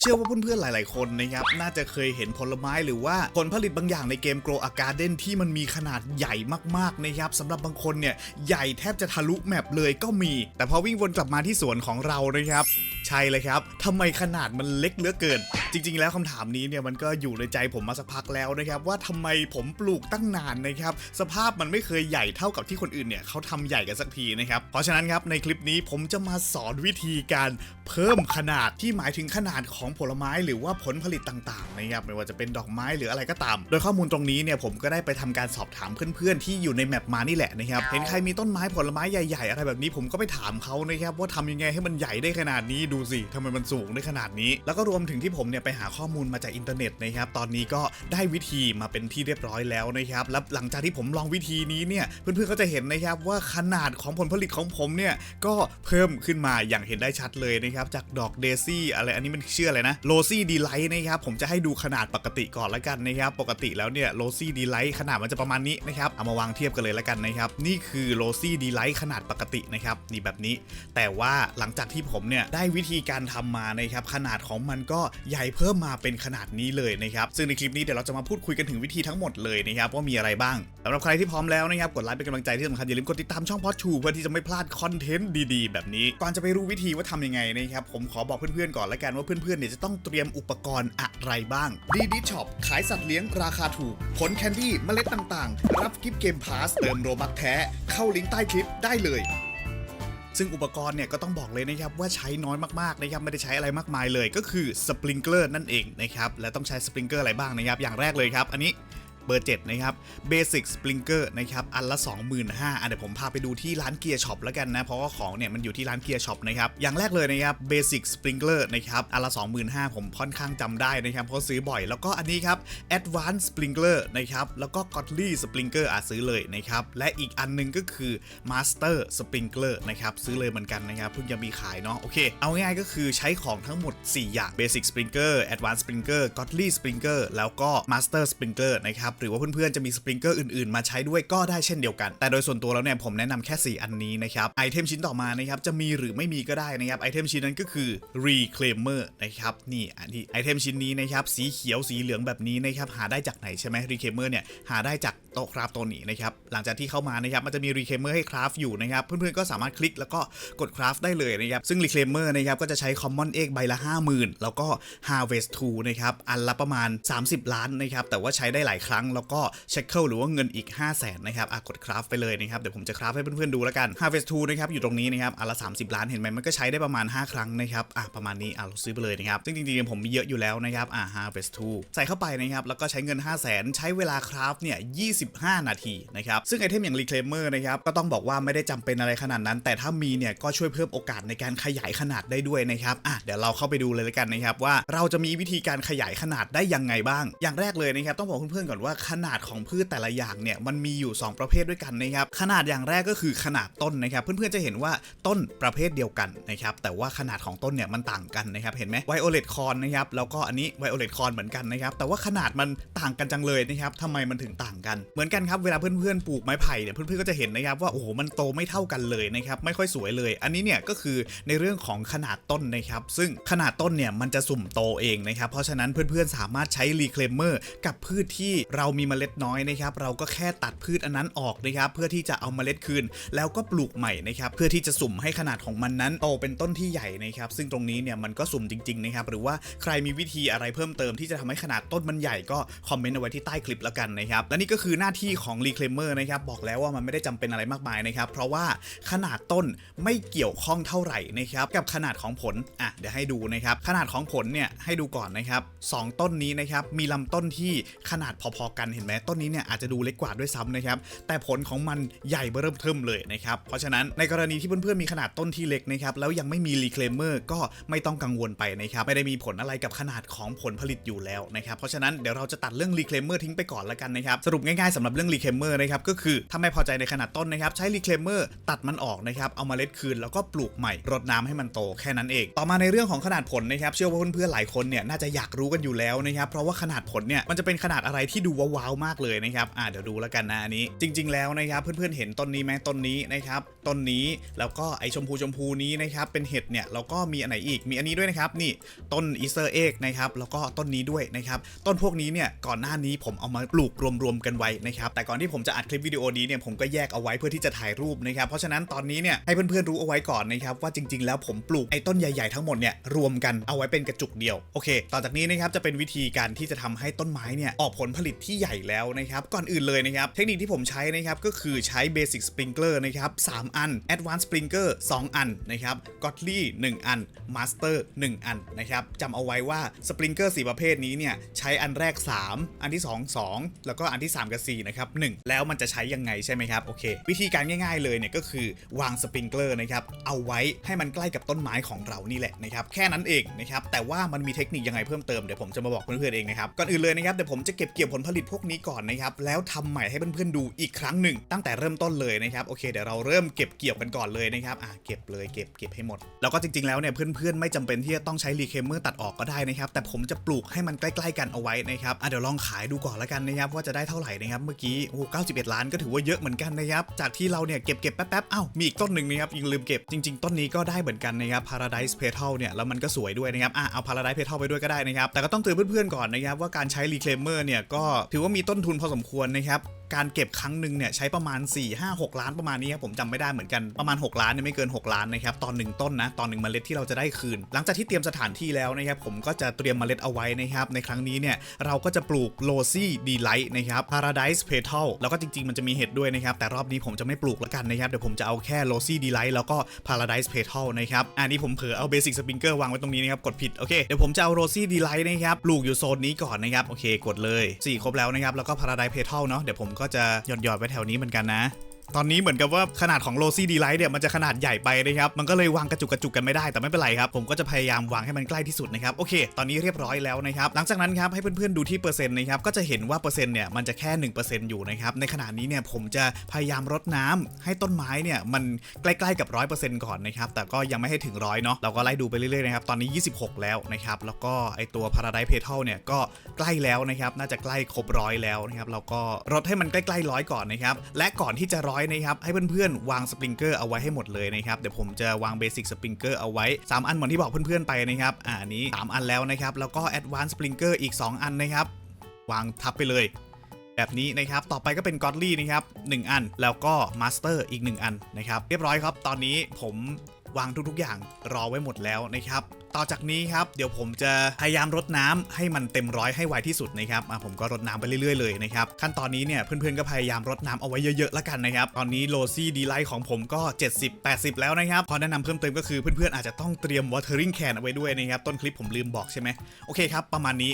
เชื่อว่าเพื่อนๆหลาย ๆ คนนะครับ น่าจะเคยเห็นผลไม้หรือว่าผลผลิตบางอย่างในเกม Grow a Garden ที่มันมีขนาดใหญ่มากๆนะครับสำหรับบางคนเนี่ย ใหญ่แทบจะทะลุแมปเลยก็มี แต่พอวิ่งวนกลับมาที่สวนของเรานะครับ ใช่เลยครับทำไมขนาดมันเล็กเหลือเกิน จริง ๆ แล้วคำถามนี้เนี่ยมันก็อยู่ในใจผมมาสักพักแล้วนะครับว่าทำไมผมปลูกตั้งนานนะครับสภาพมันไม่เคยใหญ่เท่ากับที่คนอื่นเนี่ยเขาทำใหญ่กันสักทีนะครับเพราะฉะนั้นครับในคลิปนี้ผมจะมาสอนวิธีการเพิ่มขนาดที่หมายถึงขนาดของผลไม้หรือว่าผลผลิตต่างๆนะครับไม่ว่าจะเป็นดอกไม้หรืออะไรก็ตาม โดยข้อมูลตรงนี้เนี่ยผมก็ได้ไปทำการสอบถามเพื่อนๆที่อยู่ในแมปมานี่แหละนะครับเห็นใครมีต้นไม้ผลไม้ใหญ่ๆ อะไรแบบนี้ผมก็ไปถามเขานะครับว่าทำยังไงให้มันใหญ่ได้ขนาดนี้ดูสิทำไมมันสูงได้ขนาดนี้ แล้วก็รวมถึงที่ผมเนี่ยไปหาข้อมูลมาจากอินเทอร์เน็ตนะครับ ตอนนี้ก็ได้วิธีมาเป็นที่เรียบร้อยแล้วนะครับ แล้วหลังจากที่ผมลองวิธีนี้เนี่ย เพื่อนๆก็จะเห็นนะครับว่าขนาดของผลผลิตของผมเนี่ยก็เพิ่มขึ้นมาอย่างเห็นได้ชัดเลยนะครับ จากดอกเดซี่อะไรอันนี้มันชื่ออะไรนะโรซี่ดีไลท์นะครับผมจะให้ดูขนาดปกติก่อนละกันนะครับปกติแล้วเนี่ยโรซี่ดีไลท์ขนาดมันจะประมาณนี้นะครับเอามาวางเทียบกันเลยละกันนะครับนี่คือโรซี่ดีไลท์ขนาดปกตินะครับนี่แบบนี้ แต่ว่าหลังจากที่ผมเนี่ยได้วิิธีการทำมานะครับขนาดของมันก็ใหญ่เพิ่มมาเป็นขนาดนี้เลยนะครับซึ่งในคลิปนี้เดี๋ยวเราจะมาพูดคุยกันถึงวิธีทั้งหมดเลยนะครับว่ามีอะไรบ้างสำหรับใครที่พร้อมแล้วนะครับกดไลค์เป็นกำลังใจที่สำคัญอย่าลืมกดติดตามช่องพอดชูเพื่อที่จะไม่พลาดคอนเทนต์ดีๆ แบบนี้ก่อนจะไปรู้วิธีว่าทำยังไงนะครับผมขอบอกเพื่อนๆก่อนละกันว่าเพื่อนๆเนี่ยจะต้องเตรียมอุปกรณ์อะไรบ้างดีดีช็อปขายสัตว์เลี้ยงราคาถูกผลแคนดี้เมล็ดต่างๆ รับกิฟต์เกมพาสเติมโรบัคแท้ เข้าลิงก์ใต้คลิปได้เลย ซึ่งอุปกรณ์เนี่ยก็ต้องบอกเลยนะครับว่าใช้น้อยมากๆนะครับไม่ได้ใช้อะไรมากมายเลย ก็คือสปริงเกอร์นั่นเองนะครับและต้องใช้สปริงเกอร์อะไรบ้างนะครับอย่างแรกเลยครับอันนี้ เบอร์ 7 นะครับ Basic Sprinkler นะครับ อันละ 25,000อันเดี๋ยวผมพาไปดูที่ร้านเกียร์ช็อปแล้วกันนะ เพราะว่าของเนี่ยมันอยู่ที่ร้านเกียร์ช็อปนะครับ อย่างแรกเลยนะครับ Basic Sprinkler นะครับ อันละ 25,000ผมค่อนข้างจำได้นะครับ เพราะซื้อบ่อย แล้วก็อันนี้ครับ Advanced Sprinkler นะครับ แล้วก็ Godly Sprinkler อาจซื้อเลยนะครับ และอีกอันหนึงก็คือ Master Sprinkler นะครับ ซื้อเลยเหมือนกันนะครับ เพิ่งจะมีขายเนาะ โอเค เอาง่ายๆก็คือใช้ของทั้งหมด 4 อย่าง Basic Sprinkler Advanced Sprinkler Godly Sprinkler แล้วก็ Master Sprinkler นะครับหรือว่าเพื่อนๆจะมีสปริงเกอร์อื่นๆ มาใช้ด้วยก็ได้เช่นเดียวกัน แต่โดยส่วนตัวแล้วเนี่ยผมแนะนำแค่ 4 อันนี้นะครับไอเทมชิ้นต่อมานะครับจะมีหรือไม่มีก็ได้นะครับไอเทมชิ้นนั้นก็คือ Reclaimer นะครับนี่อันนี้ไอเทมชิ้นนี้นะครับสีเขียวสีเหลืองแบบนี้นะครับหาได้จากไหนใช่ไหม Reclaimer เนี่ยหาได้จากโต๊ะคราฟตัวนี้นะครับหลังจากที่เข้ามานะครับมันจะมี Reclaimer ให้คราฟอยู่นะครับเพื่อนๆก็สามารถคลิกแล้วก็กดคราฟได้เลยนะครับซึ่ง Reclaimer นะครับก็จะใช้ Common Egg ใบละ 50,000 แล้วก็ Harvest Tool นะครับอันละประมาณ 30 ล้านนะครับแต่ว่าใช้ได้หลายครั้งแล้วก็ Shekel หรือว่าเงินอีก 5 0 0 0 0นนะครับอะกดคราฟไปเลยนะครับ เดี๋ยวผมจะคราฟให้เพื่อนๆดูแล้วกัน Harvest Two นะครับอยู่ตรงนี้นะครับอันละ 30 ล้านเห็นไหมมันก็ใช้ได้ประมาณ 5 ครั้งนะครับอะประมาณนี้อะเราซื้อไปเลยนะครับซึ่งจริงๆผมมีเยอะอยู่แล้วนะครับอะ Harvest Two ใส่เข้าไปนะครับแล้วก็ใช้เงิน 5 0 0 0 0 0ใช้เวลาคราฟเนี่ย25 นาทีนะครับซึ่งไอเทมอย่าง Reclaimer นะครับก็ต้องบอกว่าไม่ได้จำเป็นอะไรขนาดนั้น แต่ถ้ามีเนี่ยก็ช่วยเพิ่มโอกาสในการขยายขนาดได้ด้วยนะครับอะเดี๋ยวเราเข้าไปดูเลยแล้วกันนะครับว่าเราจะมีวิธีการขยายขนาดได้ยังไงบ้าง อย่างแรกเลยนะครับต้องบอกเพื่อนๆก่อนว่าขนาดของพืชแต่ละอย่างเนี่ยมันมีอยู่ 2 ประเภทด้วยกันนะครับขนาดอย่างแรกก็คือขนาดต้นนะครับ เพื่อนๆจะเห็นว่าต้นประเภทเดียวกันนะครับแต่ว่าขนาดของต้นเนี่ยมันต่างกันนะครับเห็นไหมไวโอเลตคอนนะครับแล้วก็อันนี้ไวโอเลตคอนเหมือนกันนะครับแต่ว่าขนาดมันต่างกันจังเลยนะครับทำไมมันถึงต่างกัน เหมือนกันครับเวลาเพื่อนๆปลูกไม้ไผ่เนี่ยเพื่อนๆก็จะเห็นนะครับว่าโอ้โหมันโตไม่เท่ากันเลยนะครับไม่ค่อยสวยเลย อันนี้เนี่ยก็คือในเรื่องของขนาดต้นนะครับซึ่งขนาดต้นเนี่ยมันจะสุ่มโตเองนะครับเพราะฉะนั้นเพื่อนๆสามารถใช้รีเคลมเมอร์กับพืชที่เรามีเมล็ดน้อยนะครับ เราก็แค่ตัดพืชอันนั้นออกนะครับเพื่อที่จะเอาเมล็ดคืน แล้วก็ปลูกใหม่นะครับเพื่อที่จะสุ่มให้ขนาดของมันนั้นโตเป็นต้นที่ใหญ่นะครับซึ่งตรงนี้เนี่ยมันก็สุ่มจริงๆนะครับหรือว่าใครมีวิธีอะไรเพิ่มเติมที่จะทำให้ขนาดต้นมันใหญ่ก็คอมเมนต์เอาไว้ที่ใต้คลิปแล้วกันนะครับและนี่ก็คือหน้าที่ของรีเคลมเมอร์นะครับบอกแล้วว่ามันไม่ได้จำเป็นอะไรมากมายนะครับเพราะว่าขนาดต้นไม่เกี่ยวข้องเท่าไหร่นะครับกับขนาดของผลอะเดี๋ยวให้ดูนะครับขนาดของผลเนี่ยให้ดูก่อนนะครับสองต้นนี้นะครับมีลำต้นที่ขนาดพอๆกันเห็นไหมต้นนี้เนี่ยอาจจะดูเล็กกว่าด้วยซ้ำนะครับ แต่ผลของมันใหญ่เบ้อเริ่มเทิมเลยนะครับ เพราะฉะนั้นในกรณีที่เพื่อนๆมีขนาดต้นที่เล็กนะครับแล้วยังไม่มีรีเคลมเมอร์ก็ไม่ต้องกังวลไปนะครับไม่ได้มีผลอะไรกับขนาดของผลผลิตอยู่แล้วนะครับเพราะฉะนั้นเดี๋ยวเราจะตัดเรื่องรีเคลมเมอร์ทิ้งไปก่อนแล้วกันนะครับสรุปง่ายๆสำหรับเรื่องรีเคลมเมอร์นะครับก็คือถ้าไม่พอใจในขนาดต้นนะครับใช้รีเคลมเมอร์ตัดมันออกนะครับเอามาเล็ดคืนแล้วก็ปลูกใหม่รดน้ำให้มันโตแค่นั้นเอง ต่อมาในเรื่องของขนาดผลนะครับเชื่อว่าเพื่อนๆหลายคนเนี่ยน่าจะอยากรู้กันอยู่แล้วนะครับเพราะว่าขนาดผลเนี่ยมันจะเป็นขนาดอะไรที่ดูว้าวๆมากเลยนะครับอ่าเดี๋ยวดูแล้วกันนะอันนี้ จริง ๆ แล้วนะครับ เพื่อนๆเห็นต้นนี้ไหมต้นนี้นะครับต้นนี้แล้วก็ไอชมพูชมพูนี้นะครับเป็นเห็ดเนี่ยเราก็มีอันไหนอีกมีอันนี้ด้วยนะครับนี่ต้นอีสเตอร์เอ็กนะครับแล้วก็ต้นนี้ด้วยนะครับต้นพวกนี้เนี่ยก่อนหน้านี้ผมเอามาปลูกรวมๆกันไว้นะครับแต่ก่อนที่ผมจะอัดคลิปวิดีโอนี้เนี่ยผมก็แยกเอาไว้เพื่อที่จะถ่ายรูปนะครับเพราะฉะนั้นตอนนี้เนี่ยให้เพื่อนๆรู้เอาไว้ก่อนนะครับว่าจริง ๆ แล้วผมปลูกไอ้ต้นใหญ่ๆทั้งหมดเนี่ยรวมกันเอาไว้เป็นกระจุกเดียวโอเค ต่อจากนี้นะครับจะเป็นวิธีการที่จะทำให้ต้นไม้เนี่ยออกผลผลิตที่ใหญ่แล้วนะครับ ก่อนอื่นเลยนะครับ เทคนิคที่ผมใช้นะครับก็คือใช้ Basic Sprinkler นะครับ3อัน Advanced Sprinkler 2อันนะครับ Godly 1อัน Master 1อันนะครับจำเอาไว้ว่าสปริงเกอร์สีประเภทนี้เนี่ยใช้อันแรก 3 อันที่ 2 2 แล้วก็อันที่ 3 กับ4นะครับ1แล้วมันจะใช้ยังไงใช่ไหมครับโอเค วิธีการง่าย ๆเลยเนี่ยก็คือวางสปริงเกอร์นะครับเอาไว้ให้มันใกล้กับต้นไม้ของเรานี่แหละนะครับแค่นั้นเองนะครับแต่ว่ามันมีเทคนิคยังไงเพิ่มเติมเดี๋ยวผมจะมาบอกเพื่อนๆเองนะครับก่อนอื่นเลยนะครับเดี๋ยวผมจะเก็บเกี่ยวผลผลิตพวกนี้ก่อนนะครับ แล้วทำใหม่ให้เพื่อนๆดูอีกครั้งหนึ่ง ตั้งแต่เริ่มต้นเลยนะครับ โอเค เดี๋ยวเราเริ่มเก็บเกี่ยวกันก่อนเลยนะครับ อะ เก็บเลยเก็บเก็บให้หมด แล้วก็จริงๆ แล้วเนี่ยเพื่อนๆ ไม่จำเป็นที่จะต้องใช้รีเคมเมอร์ตัดออกก็ได้นะครับ แต่ผมจะปลูกให้มันใกล้ๆกันเอาไว้นะครับ อะ เดี๋ยวลองขายดูก่อนล้วกันนะครับว่าจะได้เท่าไหร่นะครับ เมื่อกี้ โอ้โห91ล้านก็ถือว่าเยอะเหมือนกันนะครับ จากที่เราเนี่ยเก็บเก็บแป๊บๆอ้าวมีอีกต้นหนึ่งนะครับยังลืมเก็บจริง ๆ ต้นนี้ก็ได้เหมือนกันนะครับ Paradise Petal เนี่ยแล้วมันก็สวยด้วยนะครับอะเอา Paradise Petal ไปด้วยก็ได้นะครับแต่ก็ต้องเตือนเพื่อนๆก่อนนะครับว่าการใช้ Reclaimer เนี่ยก็ถือว่ามีต้นทุนพอสมควรนะครับ การเก็บครั้งหนึ่งเนี่ยใช้ประมาณ 4 5 6 ล้านประมาณนี้ครับผมจำไม่ได้เหมือนกันประมาณ 6 ล้านเนี่ยไม่เกิน 6 ล้านนะครับตอนหนึ่งต้นนะตอนหนึ่งเมล็ดที่เราจะได้คืน หลังจากที่เตรียมสถานที่แล้วนะครับผมก็จะเตรียมเมล็ดเอาไว้นะครับในครั้งนี้เนี่ยเราก็จะปลูกโ o ซี่ดีไลท์นะครับ Paradise Petal แล้วก็จริงๆ มันจะมีเห็ดด้วยนะครับ แต่รอบนี้ผมจะไม่ปลูกแล้วกันนะครับ เดี๋ยวผมจะเอาแค่โ o ซี่ดีไลท์แล้วก็ Paradise Petal นะครับ อันนี้ผมเผลอเอา Basic Sprinkler วางไว้ตรงนี้นะครับ กดผิด โอเค เดี๋ยวผมจะเอาโ o ซี่ดีไลท์นะครับ ปลูกอยู่โซนนี้ก่อนนะครับ โอเค กดเลยสี่ครบแล้วนะครับ แล้วก็ Paradise Petal เนาะ เดี๋ยวผมก็จะหย่อนหยอดไว้แถวนี้เหมือนกันนะ ตอนนี้เหมือนกับว่าขนาดของโ o ซี่ดีไลท์เนี่ยมันจะขนาดใหญ่ไปนะครับมันก็เลยวางกระจุกกระจุกกันไม่ได้แต่ไม่เป็นไรครับผมก็จะพยายามวางให้มันใกล้ที่สุดนะครับโอเค ตอนนี้เรียบร้อยแล้วนะครับหลังจากนั้นครับให้เพื่อนๆดูที่เปอร์เซ็นต์นะครับก็จะเห็นว่าเปอร์เซ็นต์เนี่ยมันจะแค่1%อยู่นะครับในขณะนี้เนี่ยผมจะพยายามรดน้ำให้ต้นไม้เนี่ยมันใกล้ๆกับ 100%ก่อนนะครับแต่ก็ยังไม่ให้ถึงร้อยเนาะเราก็ไล่ดูไปเรื่อยๆนะครับตอนนี้ 26 แล้วนะครับแล้วก็ไอตัว Paradise Petal เนี่ยก็ใกล้แล้วนะครับน่าจะใกล้ครบร้อยแล้วนะครับเราก็รดให้มันใกล้ๆร้อยก่อนนะครับและก่อนที่จะร้อยนะครับให้เพื่อนๆวางสปริงเกอร์เอาไว้ให้หมดเลยนะครับเดี๋ยวผมจะวางเบสิกสปริงเกอร์เอาไว้ 3 อันเหมือนที่บอกเพื่อนๆไปนะครับอ่าอันนี้ 3 อันแล้วนะครับแล้วก็แอดวานซ์สปริงเกอร์อีก 2 อันนะครับวางทับไปเลยแบบนี้นะครับ ต่อไปก็เป็นกอรลี่นะครับ 1 อัน แล้วก็มาสเตอร์อีก 1 อันนะครับ เรียบร้อยครับ ตอนนี้ผม วางทุกๆ อย่างรอไว้หมดแล้วนะครับ ต่อจากนี้ครับ เดี๋ยวผมจะพยายามรดน้ำให้มันเต็มร้อยให้ไวที่สุดนะครับผมก็รดน้ำไปเรื่อยๆเลยนะครับ ขั้นตอนนี้เนี่ยเพื่อนๆก็พยายามรดน้ำเอาไว้เยอะๆแล้วกันนะครับ ตอนนี้โลซี่ดีไลท์ของผมก็ 70 80 แล้วนะครับ พอแนะนำเพิ่มเติมก็คือเพื่อนๆอาจจะต้องเตรียม watering can เอาไว้ด้วยนะครับ ต้นคลิปผมลืมบอกใช่ไหมโอเคครับ ประมาณนี้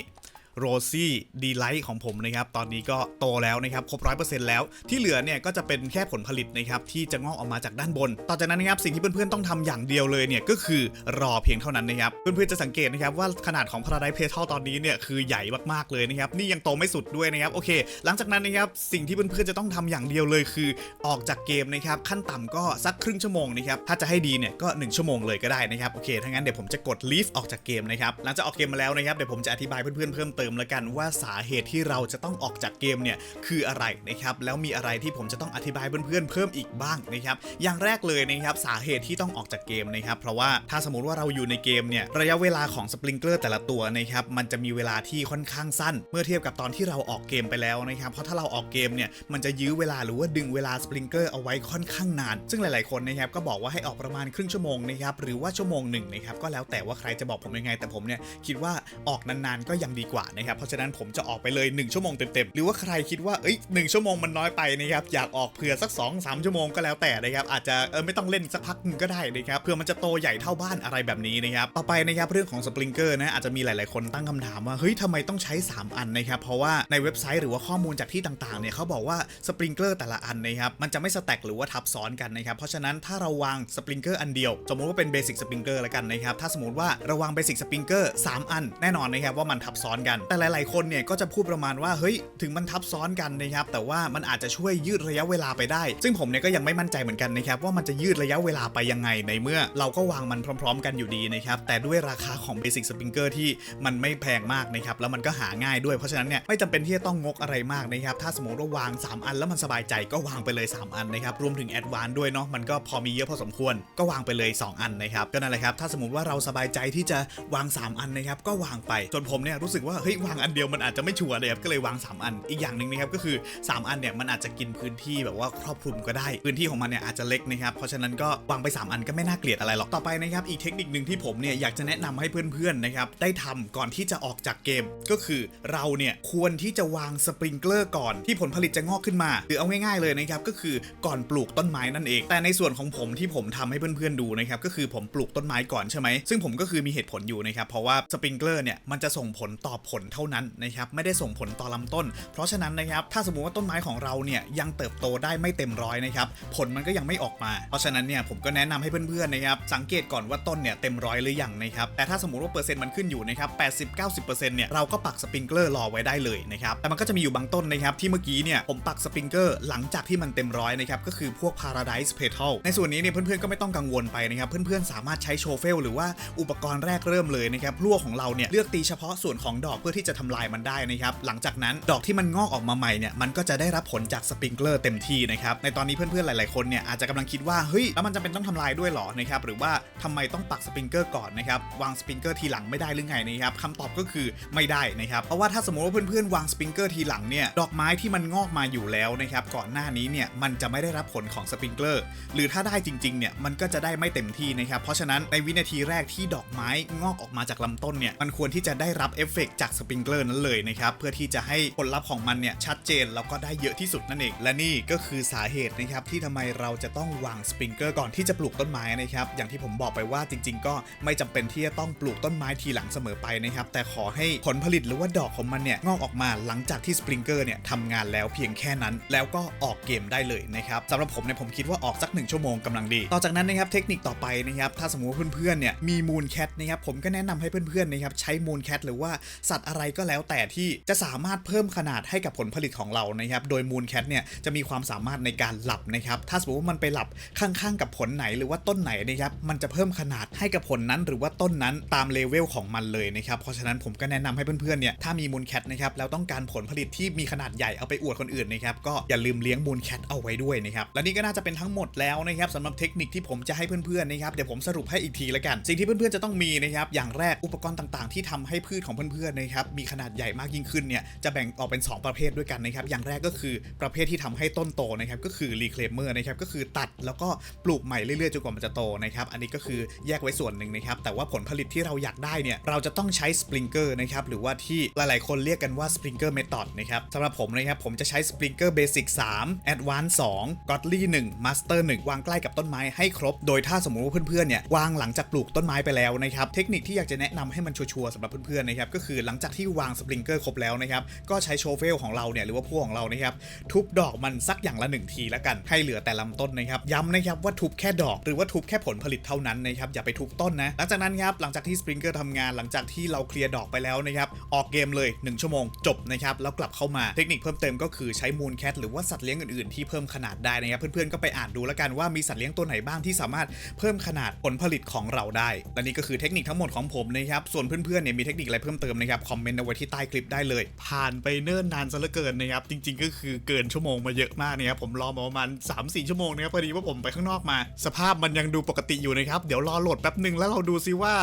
โรซี่ดีไลท์ของผมนะครับ ตอนนี้ก็โตแล้วนะครับ ครบร้อยเปอร์เซ็นต์แล้ว ที่เหลือเนี่ยก็จะเป็นแค่ผลผลิตนะครับ ที่จะงอกออกมาจากด้านบน ต่อจากนั้นนะครับ สิ่งที่เพื่อนๆต้องทำอย่างเดียวเลยเนี่ย ก็คือรอเพียงเท่านั้นนะครับ เพื่อนๆจะสังเกตนะครับว่าขนาดของ Paradise Petal ตอนนี้เนี่ยคือใหญ่มากๆเลยนะครับ นี่ยังโตไม่สุดด้วยนะครับ โอเค หลังจากนั้นนะครับ สิ่งที่เพื่อนๆจะต้องทำอย่างเดียวเลยคือ ออกจากเกมนะครับ ขั้นต่ำก็สักครึ่งชั่วโมงนะครับ ถ้าจะให้ดีเนี่ยก็ 1 ชั่วโมงเลยก็ได้นะครับ โอเคถ้างั้นเดี๋ยวผมจะกด leave ออกจากเกมนะครับ หลังจากออกเกมมาแล้วนะครับ เดี๋ยวผมจะอธิบายเพื่อนๆเพิ่มเติมแล้วกันว่าสาเหตุที่เราจะต้องออกจากเกมเนี่ยคืออะไรนะครับแล้วมีอะไรที่ผมจะต้องอธิบายเพื่อนๆเพิ่มอีกบ้างนะครับอย่างแรกเลยนะครับสาเหตุที่ต้องออกจากเกมนะครับเพราะว่าถ้าสมมติว่าเราอยู่ในเกมเนี่ยระยะเวลาของสปริงเกอร์แต่ละตัวนะครับมันจะมีเวลาที่ค่อนข้างสั้น เมื่อเทียบกับตอนที่เราออกเกมไปแล้วนะครับเพราะถ้าเราออกเกมเนี่ยมันจะยื้อเวลาหรือว่าดึงเวลาสปริงเกอร์เอาไว้ค่อนข้างนาน ซึ่งหลายๆคนนะครับก็บอกว่าให้ออกประมาณครึ่งชั่วโมงนะครับหรือว่าชั่วโมงหนึ่งนะครับก็แล้วแต่ว่าใครจะบอกผมยังไงแต่ผมเนี่ยคิดว่าออกนานๆก็ยังดีกว่านะครับเพราะฉะนั้นผมจะออกไปเลย 1 ชั่วโมงเต็มๆหรือว่าใครคิดว่าเอ้ยหชั่วโมงมันน้อยไปนะครับอยากออกเผื่อสัก 2 3 ชั่วโมงก็แล้วแต่นะครับอาจจะเออไม่ต้องเล่นสักพักก็ได้นะครับเผื่อมันจะโตใหญ่เท่าบ้านอะไรแบบนี้นะครับต่อไปนะครับเรื่องของสปริงเกอร์นะอาจจะมีหลายๆคนตั้งคำถามว่าเฮ้ยทำไมต้องใช้ 3 อันนะครับเพราะว่าในเว็บไซต์หรือว่าข้อมูลจากที่ต่างๆเนี่ยเขาบอกว่าสปริงเกอร์แต่ละอันนะครับมันจะไม่สแต็กหรือว่าทับซ้อนกันนะครับเพราะฉะนั้นถ้าเราวางสปริงเกอร์อันเดียว สมมติว่าเป็นเบสิกสปริงเกอร์แล้วกันนะครับถ้าสมมติว่าเราวางเบสิกสปริงเกอร์3อันแน่นอนนะครับว่ามันทับซ้อนกันแต่หลาย ๆ คนเนี่ยก็จะพูดประมาณว่าเฮ้ยถึงมันทับซ้อนกันนะครับแต่ว่ามันอาจจะช่วยยืดระยะเวลาไปได้ ซึ่งผมเนี่ยก็ยังไม่มั่นใจเหมือนกันนะครับว่ามันจะยืดระยะเวลาไปยังไงในเมื่อ เราก็วางมันพร้อม ๆ กันอยู่ดีนะครับแต่ด้วยราคาของ Basic Sprinkler ที่มันไม่แพงมากนะครับแล้วมันก็หาง่ายด้วยเพราะฉะนั้นเนี่ยไม่จำเป็นที่จะต้องงกอะไรมากนะครับถ้าสมมติว่าวาง 3 อันแล้วมันสบายใจก็วางไปเลย 3 อันนะครับรวมถึงแอดวานด้วยเนาะมันก็พอมีเยอะพอสมควรก็วางไปเลย 2 อันนะครับก็นั่นแหละครับถ้าสมมติว่าเราสบายใจที่จะวาง 3 อันนะครับก็วางไปจนผมเนี่ยรู้สึกว่าเฮ้ยวางอันเดียวมันอาจจะไม่ชัวร์เลยครับก็เลยวาง 3 อันอีกอย่างหนึ่งนะครับก็คือ 3 อันเนี่ยมันอาจจะกินพื้นที่แบบว่าครอบคลุมก็ได้พื้นที่ของมันเนี่ยอาจจะเล็กนะครับเพราะฉะนั้นก็วางไป 3 อันก็ไม่น่าเกลียดอะไรหรอกต่อไปนะครับอีกเทคนิคหนึ่งที่ผมเนี่ยอยากจะแนะนำให้เพื่อนๆนะครับได้ทำก่อนที่จะออกจากเกม ก็คือเราเนี่ยควรที่จะวางสปริงเกอร์ก่อนที่ผลผลิตจะงอกขึ้นมาหรือเอาง่ายๆเลยนะครับก็คือก่อนปลูกต้นไม้นั่นเอง แต่ในส่วนของผมที่ผมทำให้เพื่อนๆดูนะครับก็คือผมปลูกต้นไม้ก่อนใช่ไหมซึ่งผมก็คือมีเหตุผลอยู่นะครับเพราะว่าสปริงเกอร์เนี่ยมันจะส่งผลต่อผลเท่านั้นนะครับไม่ได้ส่งผลต่อลำต้น เพราะฉะนั้นนะครับถ้าสมมุติว่าต้นไม้ของเราเนี่ยยังเติบโตได้ไม่เต็มร้อยนะครับผลมันก็ยังไม่ออกมา เพราะฉะนั้นเนี่ยผมก็แนะนำให้เพื่อนๆนะครับสังเกตก่อนว่าต้นเนี่ยเต็มร้อยหรือยังนะครับแต่ถ้าสมมติว่าเปอร์เซ็นต์มันขึ้นอยู่นะครับ80-90%เนี่ยเราก็ปักสปริงเกอร์รอไว้ได้เลยนะครับแต่มันก็จะมีอยู่บางต้นนะครับที่เมื่อกี้เนี่ยผมปักสปริงเกอร์หลังจากที่มันเต็มร้อยนะครับก็คือพวก Paradise Petal ในส่วนนี้เนี่ยเพื่อนๆก็ไม่ต้องกังวลไปนะครับเพื่อนๆสามารถใช้โชเฟลหรือว่าอุปกรณ์แรกเริ่มเลยนะครับพลั่วของเราเนี่ยเลือกตีเฉพาะส่วนของดอกพื่อที่จะทำลายมันได้นะครับ หลังจากนั้นดอกที่มันงอกออกมาใหม่เนี่ยมันก็จะได้รับผลจากสปริงเกอร์เต็มที่นะครับในตอนนี้เพื่อนๆหลายๆคนเนี่ยอาจจะกำลังคิดว่าเฮ้ยแล้วมันจำเป็นต้องทำลายด้วยหรอนะครับหรือว่าทำไมต้องปักสปริงเกอร์ก่อนนะครับวางสปริงเกอร์ทีหลังไม่ได้หรือไงนะครับคำตอบก็คือไม่ได้นะครับเพราะว่าถ้าสมมติว่าเพื่อนๆวางสปริงเกอร์ทีหลังเนี่ยดอกไม้ที่มันงอกมาอยู่แล้วนะครับก่อนหน้านี้เนี่ยมันจะไม่ได้รับผลของสปริงเกอร์หรือถ้าได้จริงๆเนี่ยมันก็จะได้ไม่เต็มที่นะครับเพราะฉะนั้นในวินาทีแรกที่ดอกไม้งอกออกมาจากลำต้นเนี่ยมันควรที่จะได้รับเอฟเฟกจากสปริงเกอร์นั้นเลยนะครับเพื่อที่จะให้ผลลัพธ์ของมันเนี่ยชัดเจนแล้วก็ได้เยอะที่สุดนั่นเอง และนี่ก็คือสาเหตุนะครับที่ทำไมเราจะต้องวางสปริงเกอร์ก่อนที่จะปลูกต้นไม้นะครับอย่างที่ผมบอกไปว่าจริง ๆ ก็ไม่จำเป็นที่จะต้องปลูกต้นไม้ทีหลังเสมอไปนะครับแต่ขอให้ผลผลิตหรือว่าดอกของมันเนี่ยงอกออกมาหลังจากที่สปริงเกอร์เนี่ยทำงานแล้วเพียงแค่นั้น แล้วก็ออกเกมได้เลยนะครับสำหรับผมเนี่ยผมคิดว่าออกสักหนึ่งชั่วโมงกำลังดี ต่อจากนั้นนะครับเทคนิคต่อไปนะครับถ้าสมมติว่าเพื่อนๆเนี่ยมีมูลแคทนะครับผมก็แนะนำให้เพื่อนๆนะครับใช้มูลแคทหรือว่าสัตวอะไรก็แล้วแต่ที่จะสามารถเพิ่มขนาดให้กับผลผลิตของเรานะครับ โดยมูลแคทเนี่ยจะมีความสามารถในการหลับนะครับ ถ้าสมมติว่ามันไปหลับข้างๆกับผลไหนหรือว่าต้นไหนนะครับ มันจะเพิ่มขนาดให้กับผลนั้น หรือว่าต้นนั้นตามเลเวลของมันเลยนะครับ เพราะฉะนั้นผมก็แนะนำให้เพื่อนๆเนี่ย ถ้ามีมูลแคทนะครับ แล้วต้องการผลผลิตที่มีขนาดใหญ่เอาไปอวดคนอื่นนะครับ ก็อย่าลืมเลี้ยงมูลแคทเอาไว้ด้วยนะครับ และนี่ก็น่าจะเป็นทั้งหมดแล้วนะครับสำหรับเทคนิคที่ผมจะให้เพื่อนๆนะครับ เดี๋ยวผมสรุปให้อีกทีละกัน สิ่งที่เพื่อนๆจะต้องมีนะครับ อย่างแรกอุปกรณ์ต่างๆ ที่ทำให้พืชของเพื่อนๆนะครับมีขนาดใหญ่มากยิ่งขึ้นเนี่ยจะแบ่งออกเป็น 2 ประเภทด้วยกันนะครับอย่างแรกก็คือประเภทที่ทำให้ต้นโตนะครับก็คือรีเคลมเมอร์นะครับก็คือตัดแล้วก็ปลูกใหม่เรื่อยๆจนกว่ามันจะโตนะครับอันนี้ก็คือแยกไว้ส่วนหนึ่งนะครับแต่ว่าผลผลิตที่เราอยากได้เนี่ยเราจะต้องใช้สปริงเกอร์นะครับหรือว่าที่หลายๆคนเรียกกันว่าสปริงเกอร์เมธอดนะครับสำหรับผมนะครับผมจะใช้สปริงเกอร์เบสิก3 Advance 2 Godly 1 Master 1วางใกล้กับต้นไม้ให้ครบ โดยถ้าสมมุติว่าเพื่อนๆเนี่ยวางหลังจากปลูกต้นไม้ไปแล้วนะครับเทคนิคที่อยากจะแนะนำให้มันชัวร์ๆสำหรับเพื่อนๆนะครับก็คือหลังจากากที่วางสปริงเกอร์ครบแล้วนะครับ ก็ใช้โชเฟลของเราเนี่ยหรือว่าพวกของเรานะครับ ทุบดอกมันสักอย่างละหนึ่งทีแล้วกัน ให้เหลือแต่ลำต้นนะครับ ย้ำนะครับว่าทุบแค่ดอก หรือว่าทุบแค่ผลผลิตเท่านั้นนะครับ อย่าไปทุบต้นนะ หลังจากนั้นครับ หลังจากที่สปริงเกอร์ทำงาน หลังจากที่เราเคลียร์ดอกไปแล้วนะครับ ออกเกมเลย 1 ชั่วโมงจบนะครับ แล้วกลับเข้ามา เทคนิคเพิ่มเติมก็คือใช้มูลแคทหรือว่าสัตว์เลี้ยงอื่นๆที่เพิ่มขนาดได้นะครับ เพื่อนๆก็ไปอ่านดูแล้วกันว่ามีสัตว์เลี้ยงตัวไหนบ้างที่สามารถเพิ่มขนาดผลผลิตของเราได้ และนี่ก็คือเทคนิคทั้งหมดของผมนะครับ ส่วนเพื่อนๆเนี่ยมีเทคนิคอะไรเพิ่มเติมนะครับคอมเมนต์เอาไว้ที่ใต้คลิปได้เลย ผ่านไปเนิ่นนานซะเหลือเกินนะครับ จริง ๆ ก็คือเกินชั่วโมงมาเยอะมากนะครับผมรอมาประมาณ 3-4 ชั่วโมงนะครับพอดีว่าผมไปข้างนอกมา สภาพมันยังดูปกติอยู่นะครับ เดี๋ยวรอโหลดแป๊บหนึ่งแล้วเราดูซิว่า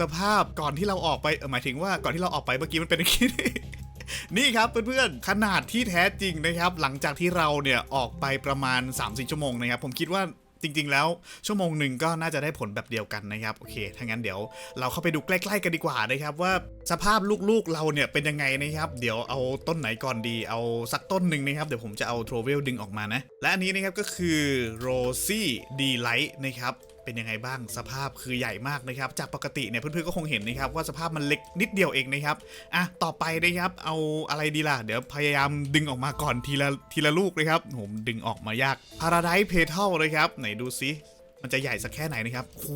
สภาพก่อนที่เราออกไปเออหมายถึงว่าก่อนที่เราออกไปเมื่อกี้มันเป็นอย่างนี้นี่ครับเพื่อนๆขนาดที่แท้จริงนะครับ หลังจากที่เราเนี่ยออกไปประมาณ3-4ชั่วโมงนะครับผมคิดว่า จริง ๆ แล้วชั่วโมงหนึ่งก็น่าจะได้ผลแบบเดียวกันนะครับโอเคถ้างั้นเดี๋ยวเราเข้าไปดูใกล้ๆกันดีกว่านะครับว่าสภาพลูกๆเราเนี่ยเป็นยังไงนะครับเดี๋ยวเอาต้นไหนก่อนดีเอาสักต้นหนึ่งนะครับเดี๋ยวผมจะเอาโทรเวลดึงออกมานะและอันนี้นะครับก็คือโรซี่ดีไลท์นะครับ เป็นยังไงบ้างสภาพคือใหญ่มากนะครับ จากปกติเนี่ยเพื่อนๆก็คงเห็นนะครับว่าสภาพมันเล็กนิดเดียวเองนะครับอะต่อไปนะครับเอาอะไรดีล่ะ เดี๋ยวพยายามดึงออกมาก่อนทีละทีละลูกนะครับผมดึงออกมายาก Paradise Petal นะครับไหนดูซิมันจะใหญ่สักแค่ไหนนะครับโห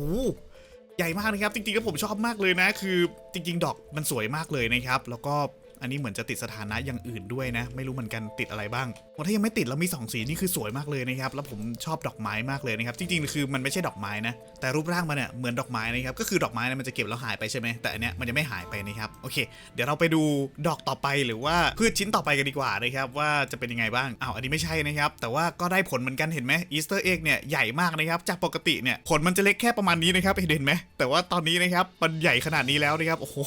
ใหญ่มากนะครับ จริงๆก็ผมชอบมากเลยนะ คือจริง ๆ ดอกมันสวยมากเลยนะครับ แล้วก็ อันนี้เหมือนจะติดสถานะอย่างอื่นด้วยนะ ไม่รู้เหมือนกันติดอะไรบ้างโอ้ถ้ายังไม่ติดแล้วมี 2 สีนี่คือสวยมากเลยนะครับ แล้วผมชอบดอกไม้มากเลยนะครับ จริงๆ คือมันไม่ใช่ดอกไม้นะ แต่รูปร่างมันเนี่ยเหมือนดอกไม้นะครับ ก็คือดอกไม้นี่ยมันจะเก็บแล้วหายไปใช่ไหมแต่อันเนี้ยมันจะไม่หายไปนะครับ โอเค เดี๋ยวเราไปดูดอกต่อไปหรือว่าพืชชิ้นต่อไปกันดีกว่านะครับว่าจะเป็นยังไงบ้างอ้าวอันนี้ไม่ใช่นะครับ แต่ว่าก็ได้ผลเหมือนกันเห็นไหมอีสเตอร์เอ็กเนี่ยใหญ่มากนะครับ จากปกติเนี่ยผลมันจะเล็กแค่ประมาณนี้นะครับเห็นไหมแต่ว่าตอนนี้นะครับมันใหญ่ขนาดนี้แล้วนะครับโอ้โห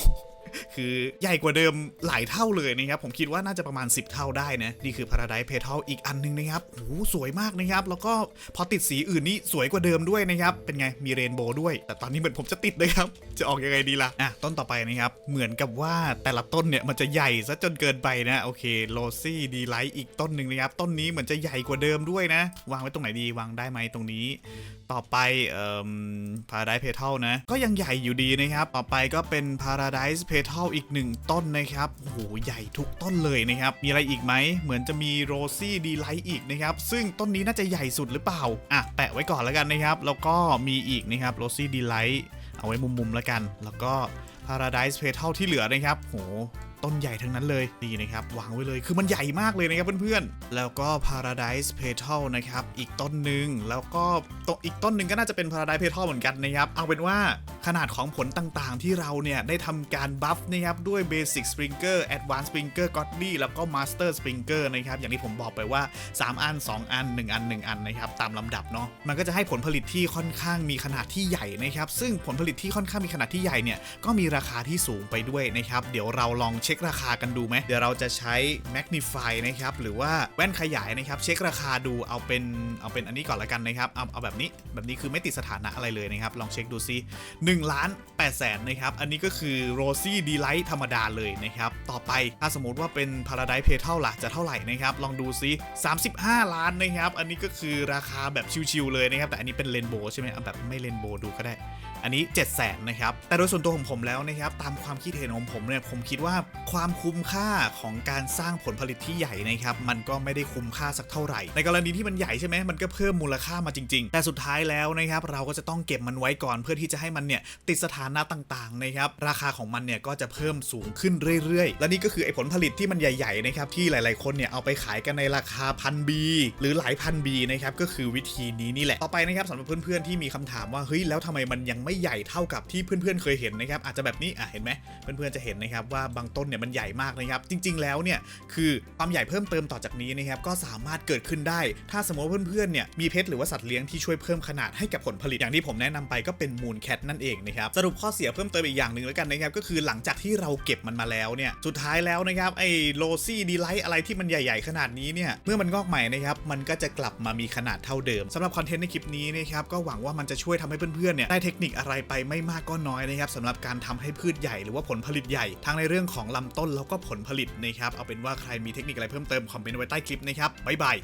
คือใหญ่กว่าเดิมหลายเท่าเลยนะครับ ผมคิดว่าน่าจะประมาณ 10 เท่าได้นะ นี่คือ Paradise Petal อีกอันหนึงนะครับโอ้โหสวยมากนะครับ แล้วก็พอติดสีอื่นนี่สวยกว่าเดิมด้วยนะครับ เป็นไง มีเรนโบว์ด้วย แต่ตอนนี้เหมือนผมจะติดนะครับ จะออกยังไงดีล่ะ อะ ต้นต่อไปนะครับ เหมือนกับว่าแต่ละต้นเนี่ยมันจะใหญ่ซะจนเกินไปนะ โอเค โรซี่ดีไลท์อีกต้นหนึ่งนะครับ ต้นนี้เหมือนจะใหญ่กว่าเดิมด้วยนะ วางไว้ตรงไหนดี วางได้ไหมตรงนี้ ต่อไปเอ่อ Paradise Petal นะ ก็ยังใหญ่อยู่ดีนะครับ ต่อไปก็เป็น Paradise Petal อีกหนึ่งต้นนะครับโอ้โหใหญ่ทุกต้นเลยนะครับ มีอะไรอีกไหม เหมือนจะมี Rosy Delight อีกนะครับ ซึ่งต้นนี้น่าจะใหญ่สุดหรือเปล่า อะ แปะไว้ก่อนแล้วกันนะครับ แล้วก็มีอีกนะครับ Rosy Delight เอาไว้มุมๆแล้วกัน แล้วก็ Paradise Petal ที่เหลือนะครับโห ต้นใหญ่ทั้งนั้นเลยนี่นะครับวางไว้เลยคือมันใหญ่มากเลยนะครับเพื่อนๆ แล้วก็ Paradise Petal นะครับ อีกต้นหนึ่งแล้วก็ตอีกต้นหนึ่งก็น่าจะเป็น Paradise Petal เหมือนกันนะครับ เอาเป็นว่าขนาดของผลต่างๆ ที่เราเนี่ย ได้ทำการบัฟนะครับ ด้วย Basic Sprinkler Advanced Sprinkler Godly แล้วก็ Master Sprinkler นะครับ อย่างที่ผมบอกไปว่า 3 อัน 2 อัน 1 อัน 1 อันนะครับตามลำดับเนาะมันก็จะให้ผลผลิตที่ค่อนข้างมีขนาดที่ใหญ่นะครับซึ่งผลผลิตที่ค่อนข้างมีขนาดที่ใหญ่เนี่ยก็มีราคาที่สูงไปด้วยนะครับเดี๋ยวเราลองเช็็คราคากันดูไหมเดี๋ยวเราจะใช้ Magnify นะครับหรือว่าแว่นขยายนะครับเช็คราคาดูเอาเป็นเอาเป็นอันนี้ก่อนละกันนะครับเอาเอาแบบนี้แบบนี้คือไม่ติดสถานะอะไรเลยนะครับลองเช็คดูซิ1ล้าน8แสนนะครับอันนี้ก็คือ Rosy Delight ธรรมดาเลยนะครับต่อไปถ้าสมมติว่าเป็น Paradise Petal ล่ะจะเท่าไหร่นะครับลองดูซิ35 ล้านนะครับอันนี้ก็คือราคาแบบชิวๆเลยนะครับแต่อันนี้เป็นเรนโบว์ใช่ไหมเอาแบบไม่เรนโบว์ดูก็ได้ อันนี้ 7 0 0แสนนะครับ แต่โดยส่วนตัวของผมแล้วนะครับ ตามความคิดเห็นของผมเนี่ย ผมคิดว่าความคุ้มค่าของการสร้างผลผลิตที่ใหญ่นะครับ มันก็ไม่ได้คุ้มค่าสักเท่าไหร่ ในกรณีที่มันใหญ่ใช่ไหมมันก็เพิ่มมูลค่ามาจริง ๆ แต่สุดท้ายแล้วนะครับ เราก็จะต้องเก็บมันไว้ก่อน เพื่อที่จะให้มันเนี่ยติดสถานะต่างๆนะครับ ราคาของมันเนี่ยก็จะเพิ่มสูงขึ้นเรื่อยๆ และนี่ก็คือไอ้ผลผลิตที่มันใหญ่ๆนะครับที่หลายๆคนเนี่ยเอาไปขายกันในราคาพันบีหรือหลายพันบีนะครับก็คือวิธีนี้นี่แหละต่อไปนะครับสำหรับเพื่อนๆที่มีคำถามว่าเฮ้ยแล้วทำไมมันยังไม่ใหญ่เท่ากับที่เพื่อนๆเคยเห็นนะครับ อาจจะแบบนี้อะเห็นไหมเพื่อนๆจะเห็นนะครับว่าบางต้นเนี่ยมันใหญ่มากนะครับ จริง ๆ แล้วเนี่ยคือความใหญ่เพิ่มเติมต่อจากนี้นะครับก็สามารถเกิดขึ้นได้ ถ้าสมมติเพื่อนๆเนี่ยมีเพชรหรือว่าสัตว์เลี้ยงที่ช่วยเพิ่มขนาดให้กับผลผลิตอย่างที่ผมแนะนำไปก็เป็นมูลแคทนั่นเองนะครับสรุปข้อเสียเพิ่มเติมอีกอย่างหนึ่งแล้วกันนะครับก็คือหลังจากที่เราเก็บมันมาแล้วเนี่ยสุดท้ายแล้วนะครับไอ้โลซี่ดีไลท์อะไรที่มันใหญ่ ๆ ขนาดนี้เนี่ยเมื่อมันงอกใหม่นะครับมันก็จะกลับมามีขนาดเท่าเดิมสำหรับคอนเทนต์ในคลิปนี้นะครับก็หวังว่ามันจะช่วยทำให้เพื่อนๆเนี่ยได้เทคนิคอะไรไปไม่มากก็น้อยนะครับสำหรับการทำให้พืชใหญ่หรือว่าผลผลิตใหญ่ทั้งในเรื่องของลำต้นแล้วก็ผลผลิตนะครับเอาเป็นว่าใครมีเทคนิคอะไรเพิ่มเติมคอมเมนต์ไว้ใต้คลิปนะครับบ๊ายบาย